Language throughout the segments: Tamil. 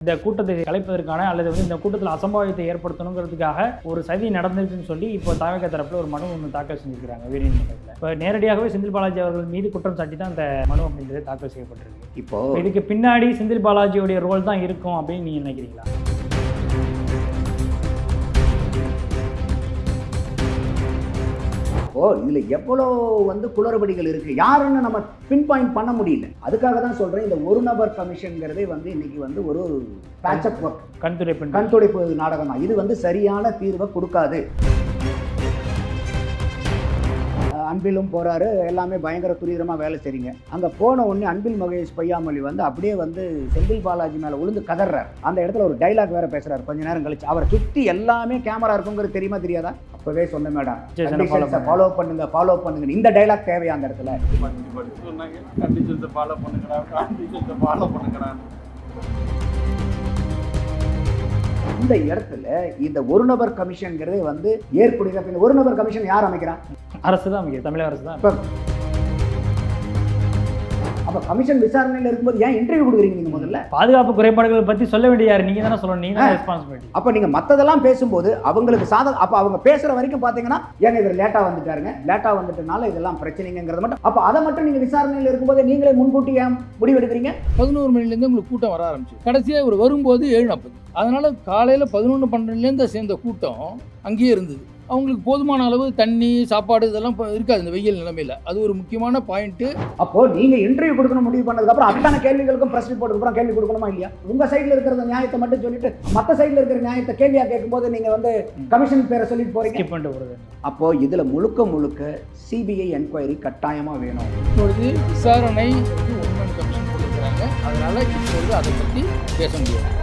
இந்த கூட்டத்தை கலைப்பதற்கான அல்லது வந்து இந்த கூட்டத்தில் அசம்பாவியத்தை ஏற்படுத்தணுங்கிறதுக்காக ஒரு சதி நடந்திருக்குன்னு சொல்லி இப்போ தாவக தரப்புல ஒரு மனு ஒன்று தாக்கல் செஞ்சிருக்காங்க உயர்நீதிமன்றத்தில் இப்போ நேரடியாகவே செந்தில் பாலாஜி அவர்கள் மீது குற்றம் சாட்டி தான் அந்த மனு அப்படின்றது தாக்கல் செய்யப்பட்டிருக்கு. இப்போ இதுக்கு பின்னாடி செந்தில் பாலாஜியோடைய ரோல் தான் இருக்கும் அப்படின்னு நீங்க நினைக்கிறீங்களா? இப்போ இதுல எவ்வளோ வந்து குளறுபடிகள் இருக்கு? யாருன்னு நம்ம பின் பாயிண்ட் பண்ண முடியல. அதுக்காக தான் சொல்றேன் இந்த ஒரு நபர் கமிஷன்ங்கிறதே வந்து இன்னைக்கு வந்து ஒரு பேச்சப் ஒர்க் கண்துடை பெண் கண் துடைப்பு நாடகம்? தான் இது வந்து சரியான தீர்வை கொடுக்காது. அன்பிலும் போறாரு. எல்லாமே பயங்கர துரிதமா வேலை செய்றீங்க. அங்க போன உடனே அன்பில் மகேஷ் பொய்யாமொழி வந்து அப்படியே வந்து செந்தில் பாலாஜி மேல விழுந்து கதறார் அந்த இடத்துல ஒரு டைலாக் வேற பேசுறாரு. கொஞ்ச நேரம் கழிச்சு அவரை சுத்தி எல்லாமே கேமரா இருக்குங்கிறது தெரியுமா தெரியாதா? அப்பவே சொன்ன மேடம். ஃபாலோ பண்ணுங்க ஃபாலோ பண்ணுங்க இந்த டைலாக் தேவையா அந்த இடத்துல? ஃபாலோ பண்ணுங்கடா ஃபாலோ பண்ணுங்கடா இந்த இடத்துல இந்த ஒரு நபர் கமிஷன்ங்கிறதே வந்து ஏற்புடைய இந்த ஒரு நபர் கமிஷன் யார் அமைக்கிறான்? அரசு தான் அமைக்கிறது தமிழக அரசு தான் இப்போ அப்ப கமிஷன் விசாரணையில் இருக்கும்போது ஏன் இன்டர்வியூ கொடுக்குறீங்க நீங்க முதல்ல? பாதுகாப்பு குறைபாடுகளை பத்தி சொல்ல வேண்டிய யாரு? நீங்க தானே சொல்லணும். நீங்க தான் ரெஸ்பான்சிபிலிட்டி அப்ப நீங்க மத்ததெல்லாம் பேசும்போது அவங்களுக்கு சாதக அப்ப அவங்க பேசுற வரைக்கும் பாத்தீங்கன்னா ஏங்க இவர் லேட்டா வந்துட்டாருங்க? லேட்டா வந்துட்டனால இதெல்லாம் பிரச்சனைங்கிறது மட்டும் அப்ப அதை மட்டும் நீங்க விசாரணையில் இருக்கும்போது நீங்களே முன்கூட்டி ஏன் முடிவெடுக்கிறீங்க? பதினோரு மணிலேருந்து உங்களுக்கு கூட்டம் வர ஆரம்பிச்சு கடைசியாக இவர் வரும்போது ஏழு நாற்பது. அதனால காலையில் பதினொன்று பன்னெண்டுலேருந்து சேர்ந்த கூட்டம் அங்கேயே இருந்தது. அவங்களுக்கு போதுமான அளவு தண்ணி சாப்பாடு இதெல்லாம் இப்ப இருக்காது இந்த வெயில் நிலைமையில். அது ஒரு முக்கியமான பாயிண்ட்டு அப்போ நீங்க இன்டர்வியூ கொடுக்கணும் முடிவு பண்ணதுக்கு அப்புறம் அத்தனை கேள்விகளுக்கும் பிரஸ் ரிப்போர்ட்டுக்கு அப்புறம் கேள்வி கொடுக்கணுமா இல்லையா? உங்க சைடுல இருக்கிற நியாயத்தை மட்டும் சொல்லிட்டு மத்த சைடுல இருக்கிற நியாயத்தை கேள்வியா கேட்கும்போது நீங்க வந்து கமிஷன் பேரை சொல்லிட்டு போறீங்க. ஸ்கிப் பண்ணிட்டு போறது. அப்போ இதுல முழுக்க முழுக்க சிபிஐ என்கொயரி கட்டாயமா வேணும். இப்பொழுது விசாரணை ஒன்மன் கமிஷன் கொடுக்குறாங்க. அதனால இப்பொழுது அதை பற்றி பேச முடியாது.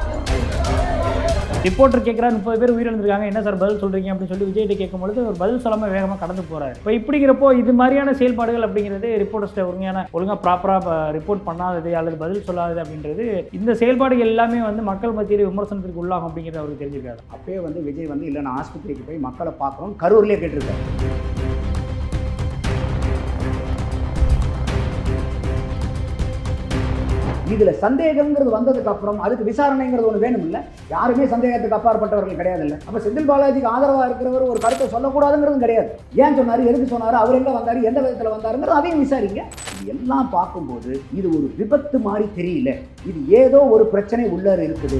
ரிப்போர்ட்டர் கேட்குறா முப்பது பேர் உயிரிழந்திருக்காங்க. என்ன சார் பதில் சொல்கிறீங்க அப்படின்னு சொல்லி விஜய்கிட்ட கேட்கும்பொழுது ஒரு பதில் சொல்லாமல் வேகமாக கடந்து போறாரு. இப்போ இப்படிங்கிறப்போ இது மாதிரியான செயல்பாடுகள் அப்படிங்கிறது ரிப்போர்ட்டர்ஸ்ட்டை ஒழுங்கான ஒழுங்காக ப்ராப்பராக ரிப்போர்ட் பண்ணாதது அல்லது பதில் சொல்லாதது அப்படின்றது இந்த செயல்பாடுகள் எல்லாமே வந்து மக்கள் மத்தியில் விமர்சனத்திற்கு உள்ளாகும் அப்படிங்கிறது அவருக்கு தெரிஞ்சிருக்காரு. அப்பயே வந்து விஜய் வந்து இல்லை நான் ஆஸ்பத்திரிக்கு போய் மக்களை பார்க்குறோம் கரூர்லேயே கேட்டிருக்காரு. இதுல சந்தேகம்ங்கிறது வந்ததுக்கு அப்புறம் அதுக்கு விசாரணைங்கிறது ஒன்று வேணும் இல்ல யாருமே சந்தேகத்துக்கு அப்பாற்பட்டவர்கள் கிடையாது இல்ல அப்ப செந்தில் பாலாஜிக்கு ஆதரவா இருக்கிறவர் ஒரு கருத்தை சொல்லக்கூடாதுங்கிறது கிடையாது. ஏன் சொன்னாரு? எதுக்கு சொன்னாரு? அவர் எங்க வந்தாரு? எந்த விதத்துல வந்தாருங்கிறது அதையும் விசாரிங்க. எல்லாம் பார்க்கும்போது இது ஒரு விபத்து மாதிரி தெரியல. இது ஏதோ ஒரு பிரச்சனை உள்ள இருக்குது.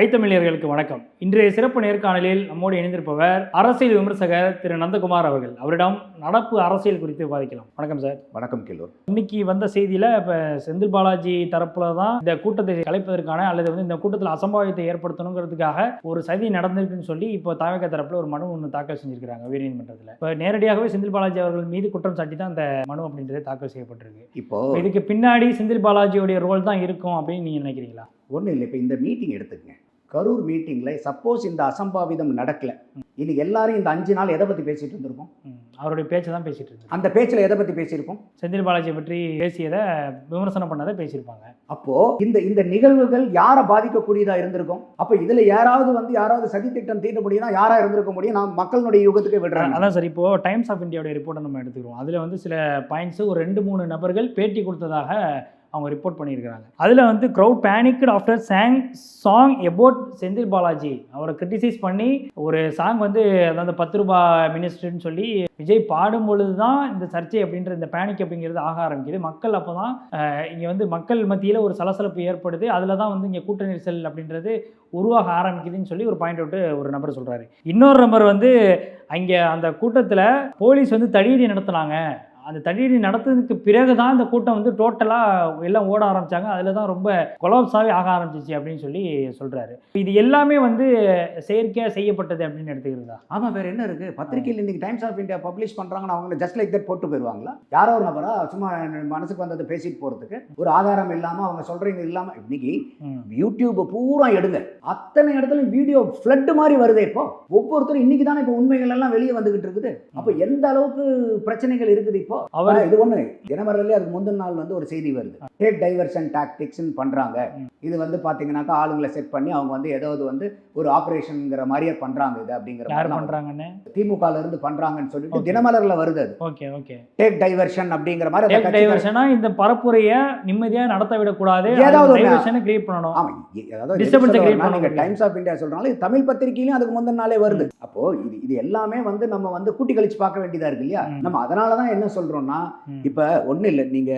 ஐத்தமிழர்களுக்கு வணக்கம். இன்றைய சிறப்பு நேர்காணலில் நம்மோடு இணைந்திருப்பவர் அரசியல் விமர்சகர் திரு நந்தகுமார் அவர்கள். அவரிடம் நடப்பு அரசியல் குறித்து விவாதிக்கலாம். வணக்கம் சார். வணக்கம் கில்லூர் இன்னைக்கு வந்த செய்தியில் இப்போ செந்தில் பாலாஜி தரப்புல தான் இந்த கூட்டத்தை கலைப்பதற்கான அல்லது வந்து இந்த கூட்டத்தில் அசம்பாவியத்தை ஏற்படுத்தணுங்கிறதுக்காக ஒரு சதி நடந்திருக்குன்னு சொல்லி இப்போ தாவக தரப்புல ஒரு மனு ஒன்று தாக்கல் செஞ்சிருக்காங்க உயர்நீதிமன்றத்தில். இப்போ நேரடியாகவே செந்தில் பாலாஜி அவர்கள் மீது குற்றம் சாட்டி தான் அந்த மனு அப்படின்றது தாக்கல் செய்யப்பட்டிருக்கு. இப்போ இதுக்கு பின்னாடி செந்தில் பாலாஜியோடைய ரோல் தான் இருக்கும் அப்படின்னு நீங்க நினைக்கிறீங்களா? ஒன்றும் இல்லை. இப்போ இந்த மீட்டிங் எடுத்துக்கங்க. கரூர் மீட்டிங்கில் சப்போஸ் இந்த அசம்பாவிதம் நடக்கல. இனி எல்லாரும் இந்த அஞ்சு நாள் எதை பற்றி பேசிட்டு இருந்திருப்போம்? ம், அவருடைய பேச்சை தான் பேசிட்டு இருக்கு அந்த பேச்சில் எதை பற்றி பேசியிருப்போம்? செந்தில் பாலாஜியை பற்றி பேசியதை விமர்சனம் பண்ணதை பேசியிருப்பாங்க. அப்போ இந்த இந்த நிகழ்வுகள் யாரை பாதிக்கக்கூடியதா இருந்திருக்கும்? அப்போ இதுல யாராவது வந்து யாராவது சதி திட்டம் தீட்ட முடியும்னா யாரா இருந்திருக்க முடியும்? நான் மக்களுடைய யுகத்துக்கு விடுறேன் அதான் சார் இப்போ டைம்ஸ் ஆஃப் இந்தியாவுடைய ரிப்போர்ட்டை நம்ம எடுத்துக்கிறோம். அதில் வந்து சில பாயிண்ட்ஸ் ஒரு ரெண்டு மூணு நபர்கள் பேட்டி கொடுத்ததாக அவங்க ரிப்போர்ட் பண்ணியிருக்கிறாங்க. அதில் வந்து crowd panicked after song song about Senthil Balaji. அவரை கிரிட்டிசைஸ் பண்ணி ஒரு சாங் வந்து அதாவது பத்து ரூபாய் மினிஸ்டர்னு சொல்லி விஜய் பாடும் பொழுது தான் இந்த சர்ச்சை அப்படின்ற இந்த பேனிக் அப்படிங்கிறது ஆக ஆரம்பிக்குது. மக்கள் அப்போ தான் இங்கே வந்து மக்கள் மத்தியில் ஒரு சலசலப்பு ஏற்படுது. அதில் தான் வந்து இங்கே கூட்ட நெரிசல் அப்படின்றது உருவாக ஆரம்பிக்குதுன்னு சொல்லி ஒரு பாயிண்ட் அவுட்டு ஒரு நபர் சொல்கிறாரு இன்னொரு நம்பர் வந்து அங்கே அந்த கூட்டத்தில் போலீஸ் வந்து தடியடி நடத்துனாங்க. அந்த தடியடி நடத்ததுக்கு பிறகு தான் இந்த கூட்டம் வந்து டோட்டலாக எல்லாம் ஓட ஆரம்பிச்சாங்க. அதில் தான் ரொம்ப கொலாப்ஸாகவே ஆக ஆரம்பிச்சிச்சு அப்படின்னு சொல்லி சொல்கிறாரு இது எல்லாமே வந்து செயற்கையாக செய்யப்பட்டது அப்படின்னு எடுத்துக்கிறதா? ஆமா வேற என்ன இருக்கு? பத்திரிகையில் இன்னைக்கு டைம்ஸ் ஆஃப் இந்தியா பப்ளிஷ் பண்றாங்கன்னா அவங்க ஜஸ்ட் லைக் தட் போட்டு போயிருவாங்களா? யாரோ ஒரு நபரா சும்மா மனசுக்கு வந்ததை பேசிட்டு போறதுக்கு ஒரு ஆதாரம் இல்லாம அவங்க சொல்றீங்க இல்லாம இன்னைக்கு ம். யூடியூப் பூரா எடுங்க. அத்தனை இடத்துல வீடியோ ஃப்ளட் மாதிரி வருதே இப்போ. ஒவ்வொருத்தரும் இன்னைக்கு தானே இப்போ உண்மைகள் எல்லாம் வெளியே வந்துகிட்டு இருக்குது. அப்போ எந்த அளவுக்கு பிரச்சனைகள் இருக்குது இப்போ? அவர் ஆனா இது ஒண்ணு தினமரலே அதுக்கு முந்தின நாள் வந்து ஒரு செய்தி வருது. டேக் டைவர்ஷன் டாக்டிக்ஸ் பண்றாங்க. இது வந்து பாத்தீங்கன்னாக்கா ஆளுங்களை செட் பண்ணி அவங்க வந்து ஏதாவது வந்து ஒரு ஆபரேஷன்ங்கிற மாதிரியே பண்றாங்க இது அப்படிங்கிற யார் பண்ணுறாங்கன்னு திமுகல இருந்து பண்றாங்கன்னு சொல்லிட்டு. தினமலர்ல வருது அது. Okay okay. டேக் டைவர்ஷன் அப்படிங்கிற மாதிரி டைவர்ஷனா இந்த பரப்புரையை நிம்மதியாக நடத்த விடக்கூடாது. ஏதாவது. டைவர்ஷனை கிரியேட் பண்ணணும். ஆமா எ- அதாவது சொல்ல டைம்ஸ் ஆஃப் இந்தியா சொல்றாங்க தமிழ் பத்திரிகையிலும் அதுக்கு முந்தின நாளே வருது. அப்போ இது இது எல்லாமே வந்து நம்ம வந்து கூட்டி கழிச்சு பார்க்க வேண்டியதா இருக்கு இல்லையா. நம்ம அதனால தான் என்ன சொல்றோம்னா ம். இப்ப ஒண்ணு இல்லை நீங்க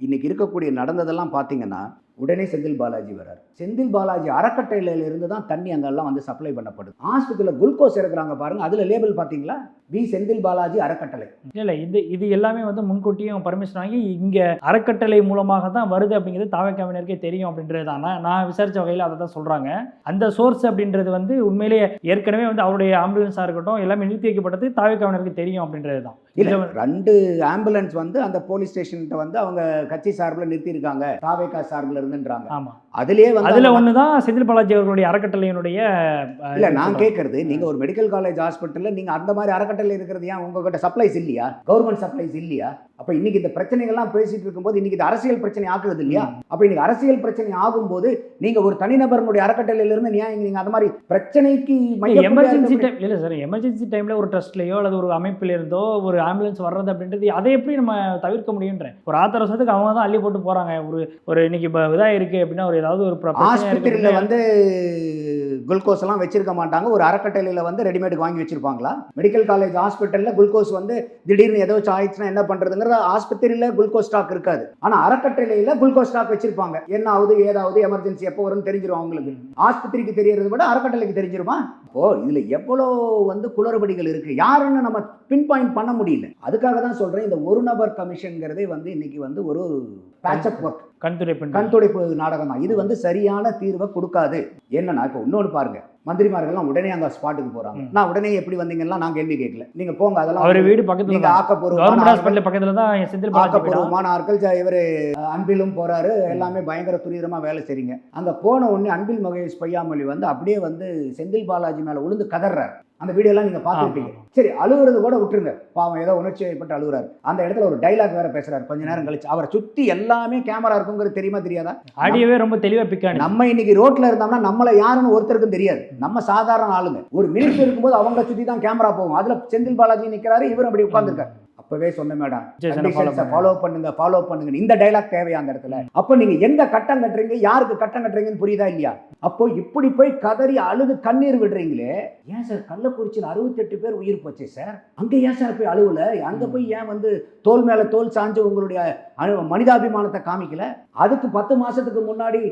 இன்னைக்கு இருக்கக்கூடிய நடந்ததெல்லாம் பாத்தீங்கன்னா உடனே செந்தில் பாலாஜி வரார் செந்தில் பாலாஜி அறக்கட்டளையில இருந்து தான் தண்ணி அங்கெல்லாம் வந்து சப்ளை பண்ணப்படுது. ஆஸ்பத்திரியில் குளுக்கோஸ் இருக்கிறாங்க பாருங்க அதுல லேபிள் பாத்தீங்களா? வி. செந்தில் பாலாஜி அறக்கட்டளை. இல்லை இது இது எல்லாமே வந்து முன்கூட்டியும் பர்மிஷன் வாங்கி இங்கே அறக்கட்டளை மூலமாக தான் வருது அப்படிங்கிறது தாவக்காவினருக்கே தெரியும் அப்படின்றது தான்? நான் நான் விசாரித்த வகையில் அதை தான் சொல்கிறாங்க அந்த சோர்ஸ் அப்படின்றது வந்து உண்மையிலேயே ஏற்கனவே வந்து அவருடைய ஆம்புலன்ஸாக இருக்கட்டும் எல்லாமே நிறுத்தி வைக்கப்பட்டது தாவக்காவினருக்கு தெரியும் அப்படின்றது தான். இல்ல ரெண்டு ஆம்புலன்ஸ் வந்து அந்த போலீஸ் ஸ்டேஷன்கிட்ட வந்து அவங்க கட்சி சார்பில் நிறுத்தி இருக்காங்க தாவேகா சார்பில் இருந்துன்றாங்க. ஆமா. அதுலயே வந்து அதுல ஒன்று தான் செந்தில் பாலாஜி அவர்களுடைய அறக்கட்டளையினுடைய இல்ல நான். கேட்கறது நீங்க ஒரு மெடிக்கல் காலேஜ் ஹாஸ்பிட்டல்ல நீங்க அந்த மாதிரி அறக்கட்டளை இருக்கிறது ஏன் உங்ககிட்ட சப்ளைஸ் இல்லையா? கவர்மெண்ட் சப்ளைஸ் இல்லையா? அப்ப இன்னைக்கு இந்த பிரச்சனைகள்லாம் பேசிட்டு இருக்கும்போது இன்னைக்கு இது அரசியல் பிரச்சனை ஆக்குறது இல்லையா? அப்ப இன்னைக்கு அரசியல் பிரச்சனை ஆகும்போது நீங்க ஒரு தனிநபர்களுடைய அறக்கட்டளையில இருந்து ஏன் நீங்க அந்த மாதிரி பிரச்சனைக்கு எமர்ஜென்சி டைம் இல்லை சார் எமர்ஜென்சி டைமில் ஒரு ட்ரஸ்ட்லையோ அல்லது ஒரு அமைப்பில் இருந்தோ ஒரு ஆம்புலன்ஸ் வர்றது அப்படின்றது அதை எப்படி நம்ம தவிர்க்க முடியுன்றேன் ஒரு ஆத்திர வருஷத்துக்கு அவங்க தான் அள்ளி போட்டு போகிறாங்க ஒரு ஒரு இன்னைக்கு இப்போ இதாக இருக்குது அப்படின்னா ஒரு ஏதாவது ஒரு ஆஸ்பத்திரியில வந்து குளுக்கோஸ் எல்லாம் வச்சிருக்க மாட்டாங்க. ஒரு அறக்கட்டளையில வந்து ரெடிமேட் வாங்கி வச்சிருப்பாங்களா? மெடிக்கல் காலேஜ் ஹாஸ்பிட்டல்ல குளுக்கோஸ் வந்து திடீர்னு ஏதோ ஆயிடுச்சுன்னா என்ன பண்றதுங்கிறது ஆஸ்பத்திரியில குளுக்கோஸ் ஸ்டாக் இருக்காது. ஆனா அறக்கட்டளையில குளுக்கோஸ் ஸ்டாக் வச்சிருப்பாங்க. என்ன ஆகுது ஏதாவது எமர்ஜென்சி எப்போ வரும்னு தெரிஞ்சிரும் அவங்களுக்கு. ஆஸ்பத்திரிக்கு தெரியறதை விட அறக்கட்டளைக்கு தெரிஞ்சிருமா? இப்போ இதுல எவ்வளோ வந்து குளறுபடிகள் இருக்கு? யாருன்னு நம்ம பின் பாயிண்ட் பண்ண முடியல. அதுக்காக தான் சொல்றேன். இந்த ஒரு நபர் கமிஷன்ங்கிறதே வந்து இன்னைக்கு வந்து ஒரு பேட்சப் ஒர்க் கண்துடை பெண் கண் துடைப்பு நாடகம் தான் இது வந்து சரியான தீர்வை கொடுக்காது. என்னன்னா இப்போ இன்னொன்று பாருங்க. மந்திரிமார்கள்லாம் உடனே அந்த ஸ்பாட்டுக்கு போறாங்க. நான் உடனே எப்படி வந்தீங்கன்னா நான் கேள்வி கேட்கல. நீங்க போங்க அதெல்லாம் அவர் வீடு பக்கத்தில் நீங்க ஆக்கப்பூர்வமான பக்கத்தில் தான் செந்தில்? ஆக்கப்பூர்வமான ஆட்கள். இவரு அன்பிலும் போறாரு. எல்லாமே பயங்கர துரிதமா வேலை செய்றீங்க. அங்க போன உடனே அன்பில் மகேஷ் பொய்யாமொழி வந்து அப்படியே வந்து செந்தில் பாலாஜி மேல விழுந்து கதறாரு அந்த வீடியோ எல்லாம் நீங்க பார்த்துருப்பீங்க. சரி அழுகுறது கூட விட்டுருங்க. பாவம் ஏதோ உணர்ச்சி ஏற்பட்டு அழுகுறாரு. அந்த இடத்துல ஒரு டைலாக் வேற பேசுறாரு. கொஞ்ச நேரம் கழிச்சு. அவரை சுத்தி எல்லாமே கேமரா இருக்குங்கிறது தெரியுமா தெரியாதா? ஆடியோவே ரொம்ப தெளிவாக பிக்கானு நம்ம இன்னைக்கு ரோட்ல இருந்தோம்னா நம்மள யாருன்னு ஒருத்தருக்கும் தெரியாது. நம்ம சாதாரண ஆளுங்க. ஒரு மினிஸ்டர் இருக்கும்போது அவங்கள சுத்தி தான் கேமரா போகும். அதுல செந்தில் பாலாஜி நிக்கிறாரு இவரும் அப்படி உட்கார்ந்திருக்காரு. அப்பவே சொன்ன மேடம் ஃபாலோ பண்ணுங்க. ஃபாலோ பண்ணுங்க இந்த டைலாக் தேவையா அந்த இடத்துல? அப்போ நீங்க எங்க கட்டம் கட்டுறீங்க யாருக்கு கட்டம் கட்டுறீங்கன்னு புரியுதா இல்லையா? அப்போ இப்படி போய் கதறி அழுது கண்ணீர் விடுறீங்களே. ஏன் சார் கள்ளக்குறிச்சியில் அறுபத்தெட்டு பேர் உயிர் போச்சே சார்? அங்க ஏன் சார் போய் அழுவல? அங்க போய் ஏன் வந்து தோல் மேல தோல் சாஞ்சு உங்களுடைய மனிதாபிமானத்தை காமிக்கல? அதுக்கு பத்து மாசத்துக்கு முன்னாடி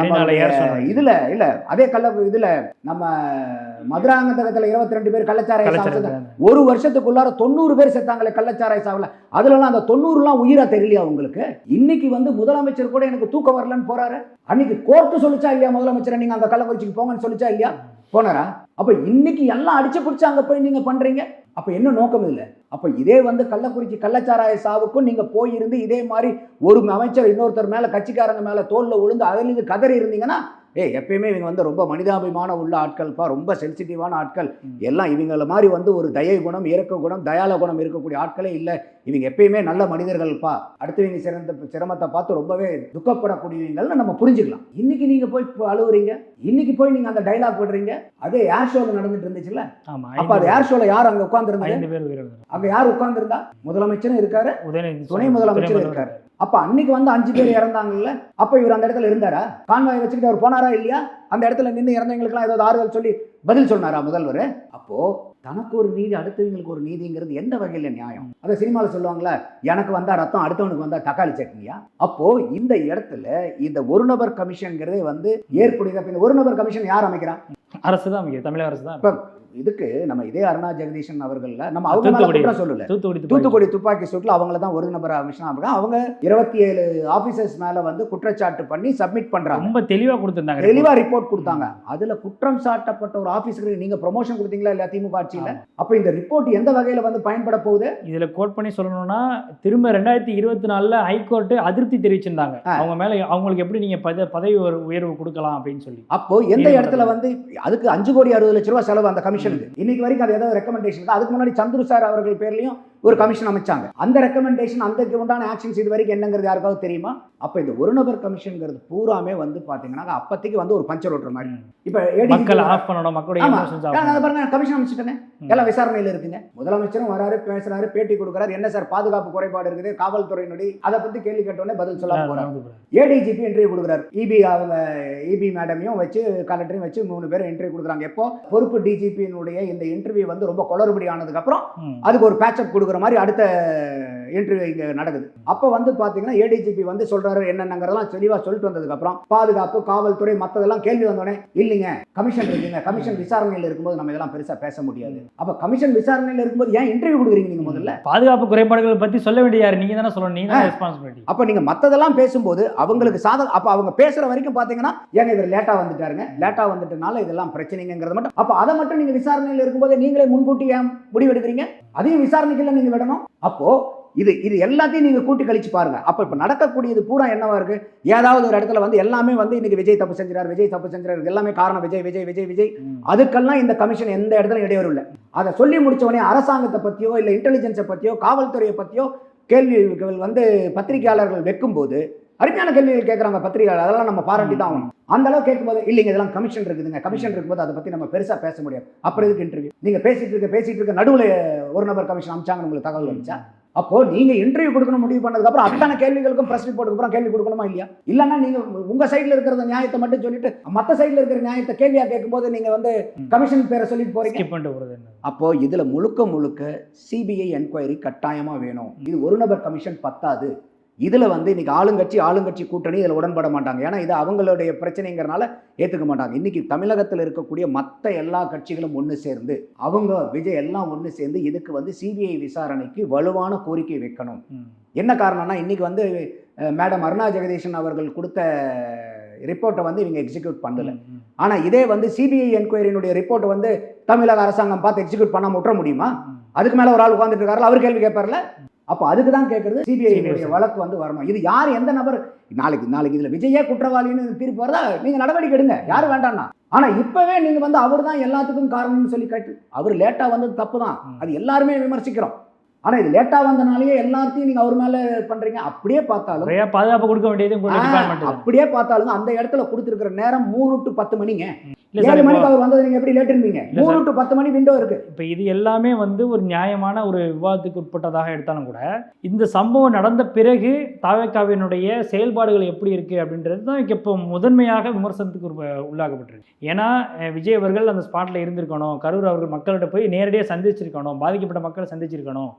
சொன்னாங்க? இதுல இல்ல அதே கள்ள இதுல நம்ம மதுராந்தகத்துல இருபத்தி ரெண்டு பேர் கள்ளச்சாராய ஒரு வருஷத்துக்குள்ளார தொண்ணூறு பேர் செத்தாங்களே கள்ளச்சாராய சாவுல. அதுலலாம் அந்த தொண்ணூறுலாம் உயிரா தெரியலையா உங்களுக்கு? இன்னைக்கு வந்து முதலமைச்சர் கூட எனக்கு தூக்கம் வரலன்னு போறாரு. அன்னைக்கு கோர்ட்டு சொல்லிச்சா இல்லையா முதலமைச்சர்? நீங்க அந்த கள்ளக்குறிச்சிக்கு போங்கன்னு சொல்லிச்சா இல்லையா? போனாரா? அப்ப இன்னைக்கு எல்லாம் அடிச்சு பிடிச்சு அங்க போய் நீங்க பண்றீங்க? அப்ப என்ன நோக்கம் இல்லை அப்ப இதே வந்து கள்ளக்குறிச்சி கள்ளச்சாராய சாவுக்கும் நீங்க போயிருந்து இதே மாதிரி ஒரு அமைச்சர் இன்னொருத்தர் மேல கட்சிக்காரங்க மேல தோல்ல விழுந்து அதிலிருந்து கதறி இருந்தீங்கன்னா ஏய் எப்பயுமே இவங்க வந்து ரொம்ப மனிதாபிமானம் உள்ள ஆட்கள்ப்பா ரொம்ப சென்சிட்டிவான ஆட்கள். எல்லாம் இவங்கள மாதிரி வந்து ஒரு தயை குணம் இரக்க குணம் தயால குணம் இருக்கக்கூடிய ஆட்களே இல்லை. இவங்க எப்பயுமே நல்ல மனிதர்கள்ப்பா. அடுத்தவங்க சிறந்த சிரமத்தை பார்த்து ரொம்பவே துக்கப்படக்கூடியவங்கள்னு நம்ம புரிஞ்சுக்கலாம். இன்னைக்கு நீங்க போய் இப்போ அழுவுறீங்க? இன்னைக்கு போய் நீங்க அந்த டைலாக் விடுறீங்க அதே ஏர் ஷோல நடந்துட்டு இருந்துச்சுல்ல? அப்ப அது ஏர் ஷோல யார் அங்க உட்கார்ந்துருந்தாங்க அங்க யார் உட்கார்ந்துருந்தா? முதலமைச்சரும் இருக்காரு. துணை முதலமைச்சரும் இருக்காரு. அப்ப அன்னைக்கு வந்து அஞ்சு பேர் இறந்தாங்கல்ல? அப்ப இவர் அந்த இடத்துல இருந்தாரா? கான்வாய் வச்சுக்கிட்டு அவர் போனாரா? இல்லையா? அந்த இடத்துல நின்று இறந்தவங்களுக்குலாம் ஏதாவது ஆறுதல் சொல்லி பதில் சொன்னாரா முதல்வர்? அப்போ தனக்கு ஒரு நீதி அடுத்தவங்களுக்கு ஒரு நீதிங்கிறது எந்த வகையில நியாயம்? அதை சினிமாவில் சொல்லுவாங்களே எனக்கு வந்தா ரத்தம் அடுத்தவனுக்கு வந்தா தக்காளி சட்னியா? அப்போ இந்த இடத்துல இந்த ஒரு நபர் கமிஷன்ங்கிறதே வந்து ஏற்புடையது? அப்ப இந்த ஒரு நபர் கமிஷன் யார் அமைக்கிறா? அரசு தான் தமிழக அரசு தான். இப்ப இதுக்கு நம்ம இதே அருணா ஜெகதீஷன் அவர்கள்ல நம்ம அவங்க. குற்றம் சொல்லல. தூத்துக்குடி துப்பாக்கி. சூட்டில். அவங்கள தான் ஒரு நபர் கமிஷன் இருக்காங்க அவங்க இருபத்தி ஏழு ஆபீசர்ஸ் மேல வந்து குற்றச்சாட்டு பண்ணி சப்மிட் பண்றாங்க. ரொம்ப தெளிவா கொடுத்திருந்தாங்க தெளிவா ரிப்போர்ட் கொடுத்தாங்க. அதுல குற்றம் சாட்டப்பட்ட ஒரு ஆபீஸருக்கு நீங்க ப்ரொமோஷன் கொடுத்தீங்களா இல்ல திமுக ஆட்சியில? அப்ப இந்த ரிப்போர்ட் எந்த வகையில வந்து பயன்பட போகுது? இதுல கோட் பண்ணி சொல்லணும்னா திரும்ப ரெண்டாயிரத்தி இருபத்தி நாலுல ஹைகோர்ட் அதிருப்தி தெரிவிச்சிருந்தாங்க. அவங்க மேல அவங்களுக்கு எப்படி நீங்க பத- பதவி உயர்வு- கொடுக்கலாம் அப்படின்னு சொல்லி. அப்போ எந்த இடத்துல வந்து அதுக்கு அஞ்சு கோடி அறுபது லட்ச ரூபாய் செலவு அந்த கமிஷனுக்கு இன்னைக்கு வரைக்கும் அது ஏதாவது ரெக்கமெண்டேஷன் அதுக்கு முன்னாடி சந்துரு சார் அவர்கள் பேர்லயும் ஒரு கமிஷன் அமைச்சாங்க. அந்த ரெக்கமெண்டேஷன் அந்த உண்டான ஆக்ஷன்ஸ் இது வரைக்கும் என்னங்கிறது யாருக்காவது தெரியுமா? அப்ப இந்த ஒரு நபர் கமிஷன்ங்கிறது பூராமே வந்து பாத்தீங்கன்னா அப்பத்திக்கு வந்து ஒரு பஞ்சர் ஓட்டுற மாதிரி. இப்ப மக்கள் ஆஃப் பண்ணணும் மக்களுடைய. பாருங்க கமிஷன் அமைச்சிட்டேனே. எல்லாம் விசாரணையில் இருக்குங்க. முதலமைச்சரும் வராரு பேசுறாரு பேட்டி கொடுக்குறாரு. என்ன சார் பாதுகாப்பு குறைபாடு இருக்குது? காவல்துறையினுடைய அதை பத்தி கேள்வி கேட்டோடனே பதில் சொல்லாம போறாரு. ஏடிஜிபி இன்டர்வியூ கொடுக்குறாரு. இபி அவங்க இபி மேடமையும் வச்சு கலெக்டரையும் வச்சு மூணு பேரும் இன்டர்வியூ கொடுக்குறாங்க. எப்போ? பொறுப்பு டிஜிபியினுடைய இந்த இன்டர்வியூ வந்து ரொம்ப குளறுபடி ஆனதுக்கு அப்புறம் ம். அதுக்கு ஒரு பேட்சப் கொடுக்குற மாதிரி அடுத்த இன்டர்வியூ இங்க நடக்குது. அப்போ வந்து பாத்தீங்கன்னா ஏடிஜிபி வந்து சொல்றாரு என்னென்னங்கிறதெல்லாம் தெளிவா சொல்லிட்டு வந்ததுக்கு அப்புறம் பாதுகாப்பு காவல்துறை மத்ததெல்லாம் கேள்வி வந்தோடனே இல்லைங்க கமிஷன் இருக்குங்க. கமிஷன் விசாரணையில் இருக்கும்போது நம்ம இதெல்லாம் பெருசா பேச முடியாது. அப்ப கமிஷன் விசாரணையில் இருக்கும்போது ஏன் இன்டர்வியூ கொடுக்குறீங்க நீங்க முதல்ல? பாதுகாப்பு குறைபாடுகள் பத்தி சொல்ல வேண்டிய யாரு? நீங்க தானே சொல்லணும். நீங்க தான் ரெஸ்பான்சிபிலிட்டி அப்ப நீங்க மத்ததெல்லாம் பேசும்போது அவங்களுக்கு சாதக அப்ப அவங்க பேசுற வரைக்கும் பாத்தீங்கன்னா ஏங்க இவர் லேட்டா வந்துட்டாருங்க. லேட்டா வந்துட்டனால இதெல்லாம் பிரச்சனைங்கிறத மட்டும். அப்ப அதை மட்டும் நீங்க விசாரணையில் இருக்கும்போது நீங்களே முன்கூட்டி ஏன் முடிவு எடுக்கிறீங்க அதையும் விசாரணைக்குள்ள நீங்க விடணும். அப்போ இது இது எல்லாத்தையும் நீங்க கூட்டி கழிச்சு பாருங்க. அப்ப இப்ப நடக்கக்கூடியது பூரா என்னவா இருக்கு? ஏதாவது ஒரு இடத்துல வந்து எல்லாமே வந்து இன்னைக்கு விஜய் தப்பு செஞ்சார் விஜய் தப்பு செஞ்சார் இது எல்லாமே காரணம் விஜய் விஜய் விஜய் விஜய். அதுக்கெல்லாம் இந்த கமிஷன் எந்த இடத்துல இடையூறு இல்லை. அதை சொல்லி முடிச்ச உடனே அரசாங்கத்தை பத்தியோ இல்ல இன்டெலிஜென்ஸை பத்தியோ காவல்துறையை பத்தியோ கேள்விகள் வந்து பத்திரிகையாளர்கள் வைக்கும்போது அருமையான கேள்விகள் கேட்குறாங்க பத்திரிகையாளர். அதெல்லாம் நம்ம பாராட்டி தான் ஆகணும். அந்த அளவு கேட்கும்போது இல்லைங்க இதெல்லாம் கமிஷன் இருக்குதுங்க. கமிஷன் இருக்கும்போது அதை பத்தி நம்ம பெருசா பேச முடியாது. அப்புறம் இதுக்கு இன்டர்வியூ நீங்க பேசிட்டு இருக்க பேசிட்டு இருக்க நடுவுல ஒரு நபர் கமிஷன் அமைச்சாங்க உங்களுக்கு தகவல் வந்துச்சா? அப்போ நீங்க இன்டர்வியூ கொடுக்கணும் முடிவு பண்ணதுக்கு அப்புறம் அத்தனை கேள்விகளுக்கும் பிரஸ் ரிப்போர்ட்டுக்கு அப்புறம் கேள்வி கொடுக்கணுமா இல்லையா? இல்லைன்னா நீங்க உங்க சைடுல இருக்கிற நியாயத்தை மட்டும் சொல்லிட்டு மத்த சைடுல இருக்கிற நியாயத்தை கேள்வியா கேட்கும்போது நீங்க வந்து கமிஷன் பேரை சொல்லிட்டு போறீங்க. அப்போ இதுல முழுக்க முழுக்க சிபிஐ என்கொயரி கட்டாயமா வேணும். இது ஒரு நபர் கமிஷன் பத்தாது. இதுல வந்து இன்னைக்கு ஆளுங்கட்சி ஆளுங்கட்சி கூட்டணி இதுல உடன்பட மாட்டாங்க. ஏன்னா இது அவங்களுடைய பிரச்சனைங்கிறனால ஏத்துக்க மாட்டாங்க. இன்னைக்கு தமிழகத்தில் இருக்கக்கூடிய மற்ற எல்லா கட்சிகளும் ஒன்று சேர்ந்து அவங்க விஜய் எல்லாம் ஒன்று சேர்ந்து இதுக்கு வந்து சிபிஐ விசாரணைக்கு வலுவான கோரிக்கை வைக்கணும். என்ன காரணம்னா இன்னைக்கு வந்து மேடம் அருணா ஜெகதீஷன் அவர்கள் கொடுத்த ரிப்போர்ட்டை வந்து இவங்க எக்ஸிக்யூட் பண்ணல. ம், ம், ஆனா இதே வந்து சிபிஐ என்கொயரியினுடைய ரிப்போர்ட்டை வந்து தமிழக அரசாங்கம் பார்த்து எக்ஸிக்யூட் பண்ணாம விட்டுற முடியுமா. அதுக்கு மேல ஒரு ஆள் உட்கார்ந்துட்டு இருக்காரு அவர் கேள்வி கேட்பார்ல? அப்போ அதுக்கு தான் கேட்கறது சிபிஐ. வழக்கு வந்து வரணும். இது யார் எந்த நபர்? நாளைக்கு நாளைக்கு இதுல விஜயே குற்றவாளின்னு தீர்ப்பு வரதா? நீங்க நடவடிக்கை எடுங்க. யாரு வேண்டாம்னா ஆனா இப்பவே நீங்க வந்து அவர் தான் எல்லாத்துக்கும் காரணம்னு சொல்லி கேட்டு அவர் லேட்டா வந்தது தப்பு தான். அது எல்லாருமே விமர்சிக்கிறோம். ஆனா இது லேட்டா வந்தனாலேயே எல்லாத்தையும் நீங்க அவர் மேல பண்றீங்க. அப்படியே பார்த்தாலும் பாதுகாப்பு கொடுக்க வேண்டியது அப்படியே பார்த்தாலும் அந்த இடத்துல கொடுத்துருக்கிற நேரம் மூணு டு பத்து மணிங்க. இல்ல ஏழு மணிக்கு அவர் வந்தது நீங்க எப்படி லேட் இல்ல மூணு டு பத்து மணி விண்டோ இருக்கு. இப்போ இது எல்லாமே வந்து ஒரு நியாயமான ஒரு விவாதத்துக்கு உட்பட்டதாக எடுத்தாலும் கூட இந்த சம்பவம் நடந்த பிறகு தாவேக்காவினுடைய செயல்பாடுகள் எப்படி இருக்கு அப்படின்றது தான் இப்போ முதன்மையாக விமர்சனத்துக்கு உள்ளாக்கப்பட்டிருக்கு. ஏன்னா விஜய் அவர்கள் அந்த ஸ்பாட்ல இருந்திருக்கணும் கரூர் அவர்கள் மக்கள்கிட்ட போய் நேரடியாக சந்திச்சிருக்கணும் பாதிக்கப்பட்ட மக்களை சந்திச்சிருக்கணும்.